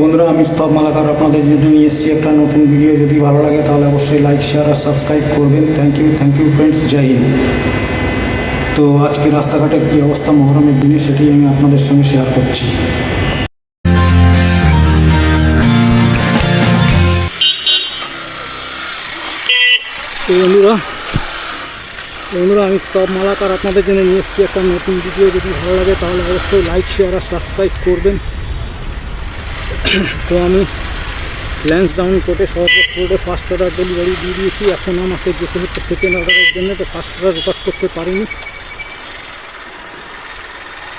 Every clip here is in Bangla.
বন্ধুরা, আমি স্তব মালাকার আপনাদের জন্য নিয়ে এসেছি একটা নতুন ভিডিও যদি ভালো লাগে, তাহলে অবশ্যই লাইক শেয়ার আর সাবস্ক্রাইব করবেন। Thank you thank you friends Jai Hind. তো আজকে রাস্তাঘাটের কী অবস্থা, মহরমের দিনে সেটি আমি আপনাদের সঙ্গে শেয়ার করছি। বন্ধুরা আমি স্তব মালাকার আপনাদের জন্য নিয়ে এসেছি একটা নতুন ভিডিও যদি ভালো লাগে, তাহলে অবশ্যই লাইক শেয়ার আর সাবস্ক্রাইব করবেন। তো আমি ল্যান্স ডাউন কোর্টে সর্বোচ্চ রোডে ফার্স্ট অর্ডার ডেলিভারি দিয়ে দিয়েছি। এখন আমাকে যেতে হচ্ছে সেকেন্ড অর্ডারের জন্য, তো ফার্স্ট অর্ডার রেকর্ড করতে পারিনি।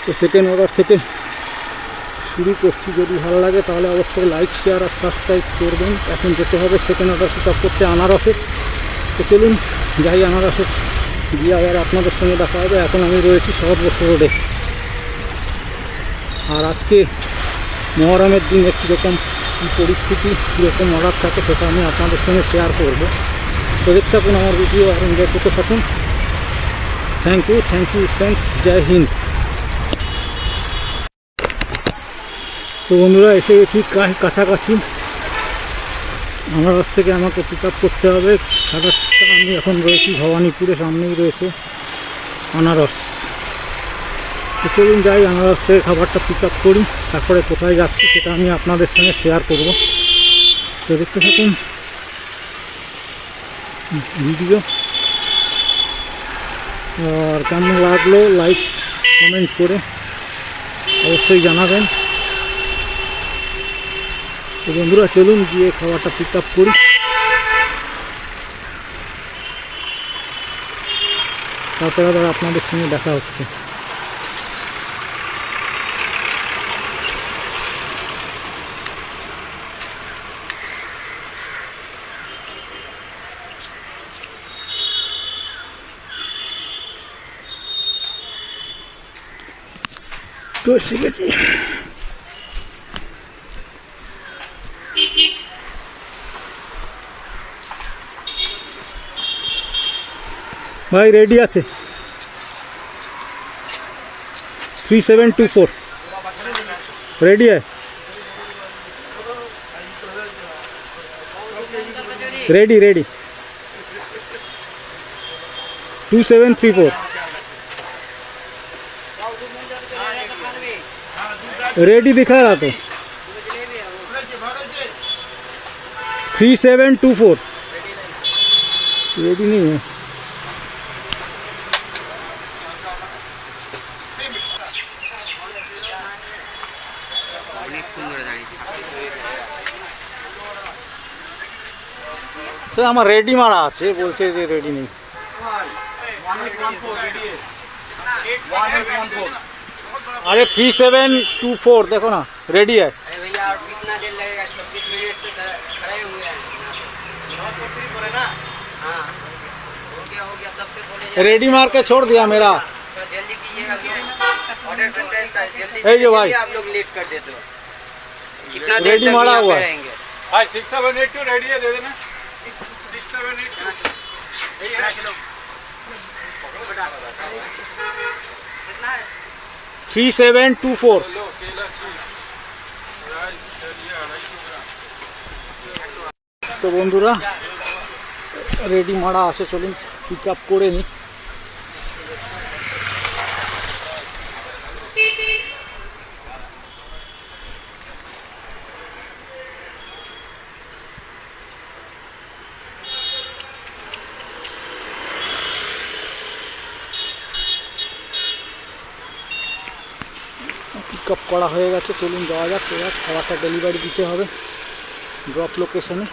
তো সেকেন্ড অর্ডার থেকে শুরু করছি। যদি ভালো লাগে তাহলে অবশ্যই লাইক শেয়ার আর সাবস্ক্রাইব করবেন। এখন যেতে হবে সেকেন্ড অর্ডার পিক আপ করতে আনারসে। তো চলুন যাই আনারসে। গিয়ে আবার আপনাদের সঙ্গে দেখা হবে। এখন আমি রয়েছি শরৎবর্ষ রোডে আর আজকে মহরমের দিনে কীরকম কী পরিস্থিতি কীরকম অর্ডার থাকে সেটা আমি আপনাদের সঙ্গে শেয়ার করব। তো থাকুন আমার ভিডিও আর এনজয় করতে থাকুন। Thank you thank you friends Jai Hind. তো বন্ধুরা, এসে গেছি কাছাকাছি। আনারস থেকে আমাকে পিক আপ করতে হবে। খাটারটা আমি এখন রয়েছি ভবানীপুরে সামনেই রয়েছে। আনারস। চলুন যাই আনারস থেকে খাবারটা পিক আপ করি। তারপরে কোথায় যাচ্ছি সেটা আমি আপনাদের সঙ্গে শেয়ার করব। তো দেখতে থাকুন। ভিডিও আর কেমন লাগল লাইক কমেন্ট করে অবশ্যই জানাবেন। তো বন্ধুরা, চলুন গিয়ে খাবারটা পিক আপ করি। তারপরে আবার আপনাদের সঙ্গে দেখা হচ্ছে। তো এসে গেছি भाई रेडी আছে three seven two four ready है ready ready two seven three four ready दिखा रहा तो three seven two four ready नहीं है অনেকক্ষণ ধরে দাঁড়িয়েছি স্যার আমার রেডি মারা আছে বলছে যে রেডি নেই अरे थ्री सेवन टू फोर देखो ना रेडी है अरे भैया और कितना देर लगेगा छब्बीस मिनट से खड़े हुए हैं हाँ हो गया हो गया तब से बोले रेडी मार के छोड़ दिया मेरा तो जल्दी कीजिएगा ऑर्डर करते हैं तो जल्दी जो भाई। आप लोग लेट कर देते हो कितना रेडी मारा हुआ है। रहेंगे हाँ six seven eight two ready है दे देना सिक्स सेवन एट टू है থ্রি সেভেন টু ফোর তো বন্ধুরা রেডি মারা আছে চলুন পিক আপ করে নিই। পিক আপ করা হয়ে গেছে, চলুন যাওয়া যাক। এবার খাবারটা ডেলিভারি দিতে হবে। ড্রপ লোকেশনে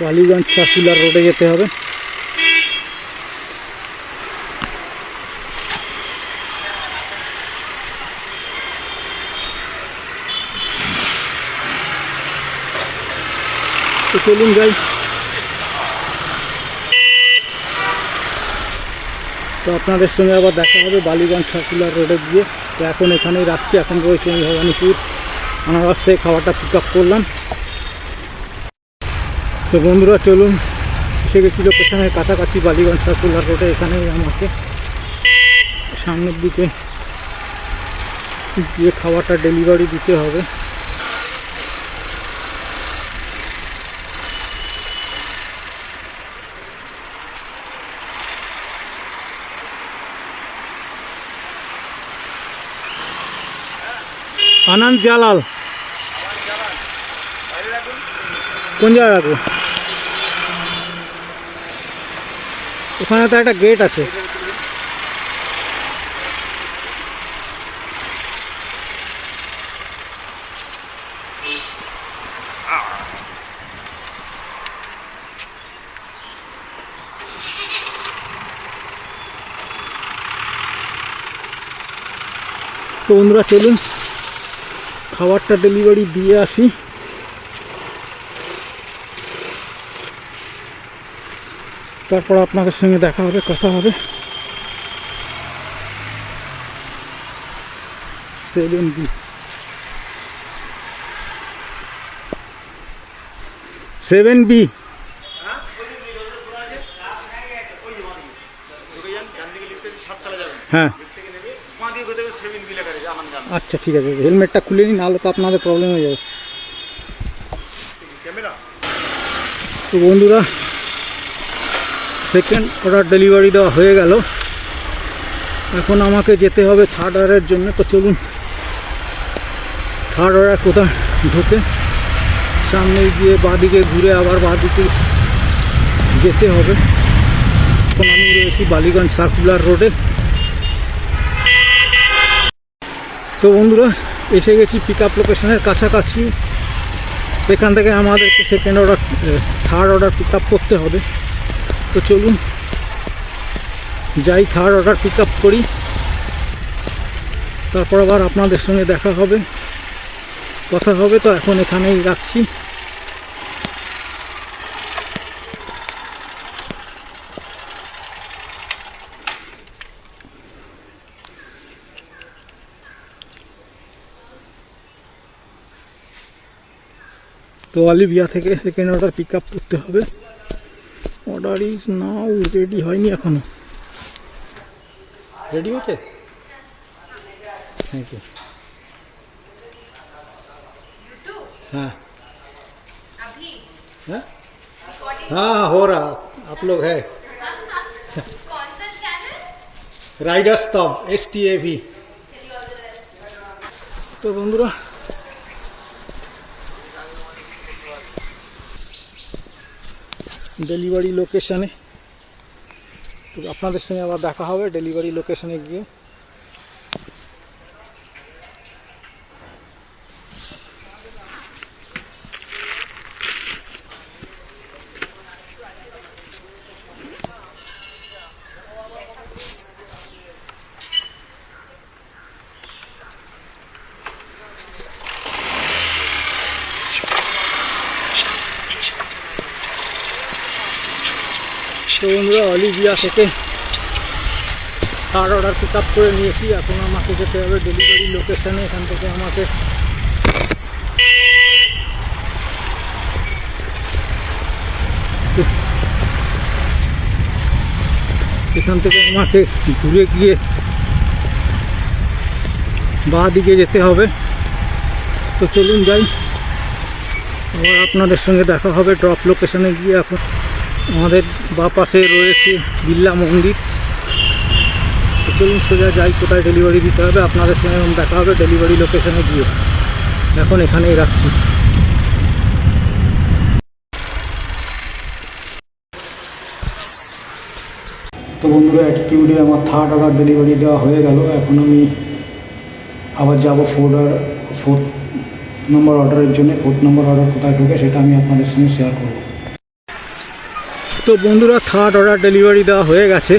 বালিগঞ্জ সার্কুলার রোডে যেতে হবে। তো চলুন যাই। তো আপনাদের সঙ্গে আবার দেখা হবে বালিগঞ্জ সার্কুলার রোডে গিয়ে। তো এখন এখানেই রাখছি, এখন রয়েছে আমি ভবানীপুর। আনারস থেকে খাবারটা পিক আপ করলাম। তো বন্ধুরা, চলুন, এসে গেছি লোকেশনের কাছাকাছি বালিগঞ্জ সার্কুলার রোডে এখানেই আমাকে সামনের দিকে গিয়ে খাবারটা ডেলিভারি দিতে হবে। আনন্দ জালাল। কোন জায়গায় রাখব? ওখানে তো একটা গেট আছে। তো বন্ধুরা চলুন। খাবারটা ডেলিভারি দিয়ে আসি। তারপর আপনাদের সঙ্গে দেখা হবে, কথা হবে। Seven B seven B. হ্যাঁ। আচ্ছা ঠিক আছে হেলমেটটা খুলে নিন নাহলে তো আপনাদের প্রবলেম হয়ে যাবে। তো বন্ধুরা সেকেন্ড অর্ডার ডেলিভারি দেওয়া হয়ে গেল। এখন আমাকে যেতে হবে থার্ড অর্ডারের জন্য তো চলুন। থার্ড অর্ডার কোথায়? ঢুকে সামনে গিয়ে বাদিকে ঘুরে আবার বাদিকে যেতে হবে। এখন আমি রয়েছি বালিগঞ্জ সার্কুলার রোডে। তো বন্ধুরা, এসে গেছি পিক আপ লোকেশনের কাছাকাছি। এখান থেকে আমাদেরকে second order third order pick up করতে হবে। তো চলুন, যাই থার্ড অর্ডার পিক আপ করি। তারপর আবার আপনাদের সঙ্গে দেখা হবে, কথা হবে। তো এখন এখানেই রাখছি। তো অলিভিয়া থেকে সেকেন্ড অর্ডার পিক আপ করতে হবে অর্ডার ইজ নাও রেডি হয়নি এখনো রেডি হয়েছে থ্যাংক ইউ हाँ हाँ हाँ हो रहा आप लोग है कौन सा चैनल রাইডার্স তব এস টি এ ভি তো বন্ধুরা ডেলিভারি লোকেশনে তো আপনাদের সঙ্গে আবার দেখা হবে ডেলিভারি লোকেশনে গিয়ে তো বন্ধুরা থেকে থার্ড অর্ডার পিক আপ করে নিয়েছি। এখন আমাকে যেতে হবে ডেলিভারি লোকেশানে এখান থেকে আমাকে এখান থেকে আমাকে ঘুরে গিয়ে বাঁ দিকে যেতে হবে। তো চলুন যাই। আবার আপনাদের সঙ্গে দেখা হবে। ড্রপ লোকেশনে গিয়ে এখন আমাদের বা পাশে রয়েছে বিল্লা মন্দির। চলুন সোজা যাই, কোথায় ডেলিভারি দিতে হবে। আপনাদের সঙ্গে দেখা হবে ডেলিভারি লোকেশনে গিয়ে। এখন এখানেই রাখছি। তো বন্ধুরা অ্যাটিটিউডে আমার থার্ড অর্ডার ডেলিভারি দেওয়া হয়ে গেল। এখন আমি আবার যাব ফোর্থ ফোর্থ নম্বর অর্ডারের জন্য। ফোর্থ নম্বর অর্ডার কোথায় ঢোকে সেটা আমি আপনাদের সঙ্গে শেয়ার করব। তো বন্ধুরা থার্ড অর্ডার ডেলিভারি দেওয়া হয়ে গেছে।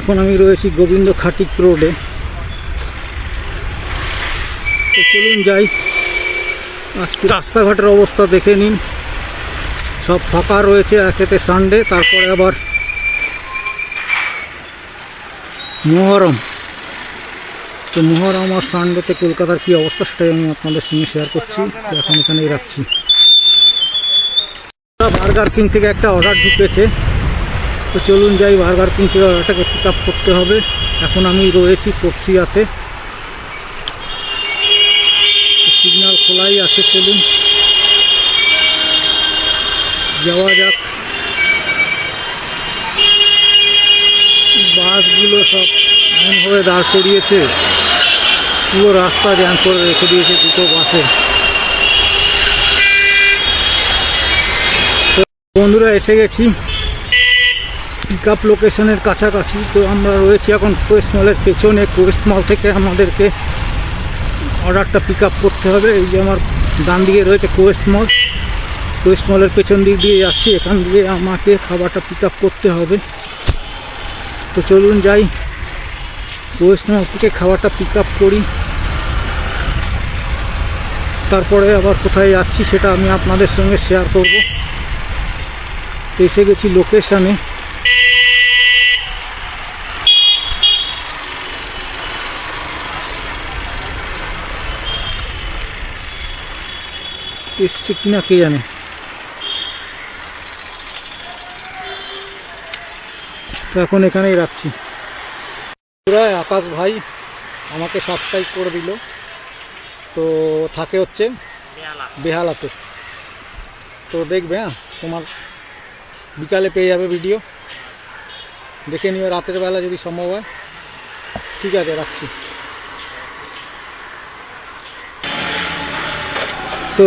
এখন আমি রয়েছি গোবিন্দ খাটিক রোডে। তো চলুন যাই। আজকে রাস্তাঘাটের অবস্থা দেখে নিন। সব ফাঁকা রয়েছে একেতে সানডে তারপরে আবার মহরম। তো মহরম আর সানডেতে কলকাতার কি অবস্থা সেটাই আমি আপনাদের সঙ্গে শেয়ার করছি। এখন এখানেই রাখছি। বার্গার কিং থেকে একটা অর্ডার ঢুকেছে। তো চলুন যাই বার্গার কিং থেকে অর্ডারটাকে পিক আপ করতে হবে। এখন আমি রয়েছি পড়শিয়াতে সিগনাল খোলাই আছে, চলুন। যাওয়া যাক। বাসগুলো সব এমনভাবে দাঁড় করিয়েছে। পুরো রাস্তা জ্যাম করে রেখে দিয়েছে দুটো বাসে। বন্ধুরা, এসে গেছি। পিক আপ লোকেশনের কাছাকাছি। তো আমরা রয়েছি এখন কোয়েস্ট মলের পেছনে। কোয়েস্ট মল থেকে আমাদেরকে অর্ডারটা পিক আপ করতে হবে। এই যে আমার ডান দিকে রয়েছে কোয়েস্ট মল কোয়েস্ট মলের পেছন দিক দিয়ে যাচ্ছি। এখান দিয়ে আমাকে খাবারটা পিক আপ করতে হবে। তো চলুন যাই। কোয়েস্ট মল থেকে খাবারটা পিক আপ করি। তারপরে আবার কোথায় যাচ্ছি সেটা আমি আপনাদের সঙ্গে শেয়ার করব। এসে গেছি লোকেশানে এসছে কিনা কে জানে। তো এখন এখানেই রাখছি। পুরায় আকাশ ভাই আমাকে সাবস্ক্রাইব করে দিল। তো থাকে হচ্ছে বেহালাতে। তো দেখবে হ্যাঁ তোমার বিকালে পেয়ে যাবে ভিডিও দেখে নিও, রাতের বেলা যদি সম্ভব হয়। ঠিক আছে, রাখছি। তো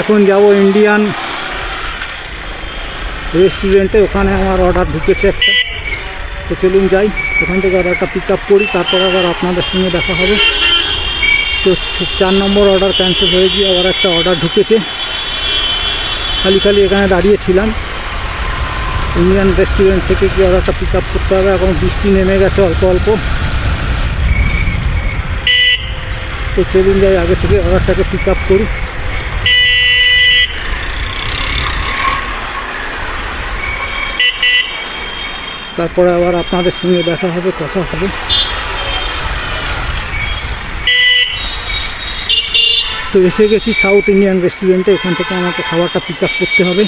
এখন যাব ইন্ডিয়ান রেস্টুরেন্টে ওখানে আমার অর্ডার ঢুকেছে একটা। তো চলুন যাই। ওখান থেকে অর্ডারটা পিক আপ করি। তারপর আবার আপনাদের সঙ্গে দেখা হবে। তো চার নম্বর অর্ডার ক্যান্সেল হয়ে গিয়ে আবার একটা অর্ডার ঢুকেছে। খালি খালি এখানে দাঁড়িয়েছিলাম ইন্ডিয়ান রেস্টুরেন্ট থেকে কি অর্ডারটা পিক আপ করতে হবে? এখন বৃষ্টি নেমে গেছে অল্প অল্প। তো চলুন যাই, আগে থেকে অর্ডারটাকে পিক আপ করি। তারপরে আবার আপনাদের সঙ্গে দেখা হবে, কথা হবে। তো এসে গেছি সাউথ ইন্ডিয়ান রেস্টুরেন্টে এখান থেকে আমাকে খাবারটা পিক আপ করতে হবে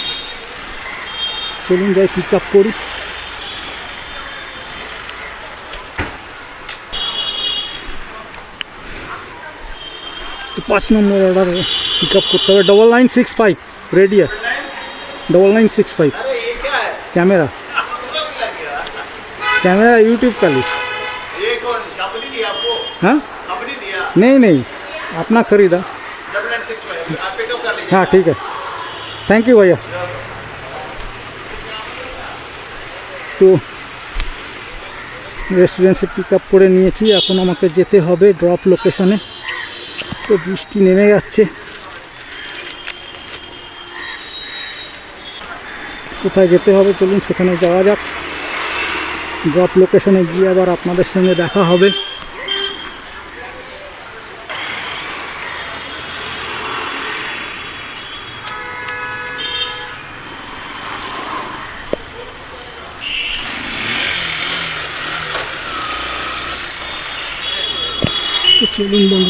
চলুন যাই পিক আপ করি তো পাঁচ নম্বর অর্ডার পিক আপ করতে হবে double nine six five রেডিয়ার double nine six five camera camera YouTube का ली ये कौन कंपनी दिया आपको हाँ कंपनी दिया नहीं नहीं अपना खरीदा हाँ ठीक है थैंक यू भैया তো রেস্টুরেন্টে পিক আপ করে নিয়েছি এখন আমাকে যেতে হবে ড্রপ লোকেশনে তো বৃষ্টি নেমে যাচ্ছে কোথায় যেতে হবে চলুন সেখানে যাওয়া যাক ড্রপ লোকেশনে গিয়ে আবার আপনাদের সঙ্গে দেখা হবে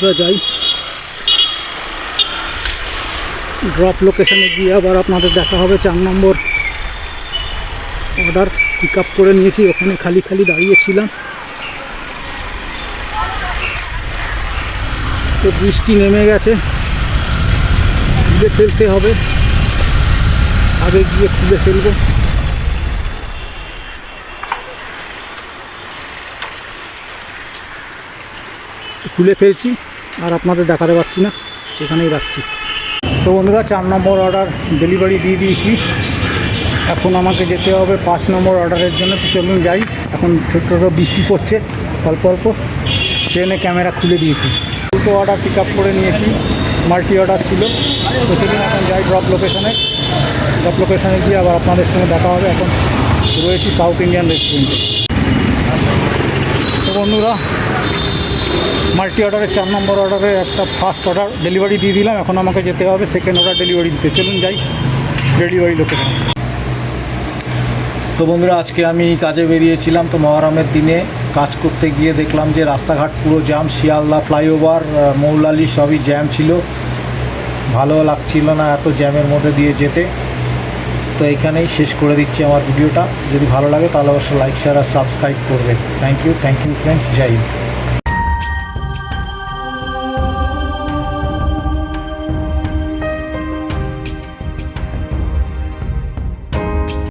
বন্ধুরা যাই। ড্রপ লোকেশনে গিয়ে আবার আপনাদের দেখা হবে চার নম্বর অর্ডার পিক আপ করে নিয়েছি, ওখানে খালি খালি দাঁড়িয়েছিলাম। তো বৃষ্টি নেমে গেছে। খুলে ফেলতে হবে। আগে গিয়ে খুলে ফেলব। খুলে ফেলছি। আর আপনাদের দেখাতে পারছি না, এখানেই রাখছি। তো বন্ধুরা, চার নম্বর অর্ডার ডেলিভারি দিয়ে দিয়েছি। এখন আমাকে যেতে হবে পাঁচ নম্বর অর্ডারের জন্য। চলুন যাই। এখন ছোটো ছোটো বৃষ্টি পড়ছে, অল্প অল্প। ট্রেনে ক্যামেরা খুলে দিয়েছি। দুটো অর্ডার পিক আপ করে নিয়েছি মাল্টি অর্ডার ছিল। তো সেদিন এখন যাই ড্রপ লোকেশনে ড্রপ লোকেশনে গিয়ে আবার আপনাদের সঙ্গে দেখা হবে। এখন রয়েছি সাউথ ইন্ডিয়ান রেস্টুরেন্টে তো বন্ধুরা মাল্টি অর্ডারের চার নম্বর অর্ডারে একটা ফার্স্ট অর্ডার ডেলিভারি দিয়ে দিলাম। এখন আমাকে যেতে হবে সেকেন্ড অর্ডার ডেলিভারি দিতে। চলুন যাই ডেলিভারি লোকেশন তো বন্ধুরা, আজকে আমি কাজে বেরিয়েছিলাম তো মহরমের দিনে। কাজ করতে গিয়ে দেখলাম যে রাস্তাঘাট পুরো জ্যাম শিয়ালদা ফ্লাইওভার মৌলালি সবই জ্যাম ছিল। ভালো লাগছিল না এত জ্যামের মধ্যে দিয়ে যেতে। তো এইখানেই শেষ করে দিচ্ছি আমার ভিডিওটা। যদি ভালো লাগে তাহলে অবশ্যই লাইক শেয়ার আর সাবস্ক্রাইব করবে thank you thank you friends Jai Hind.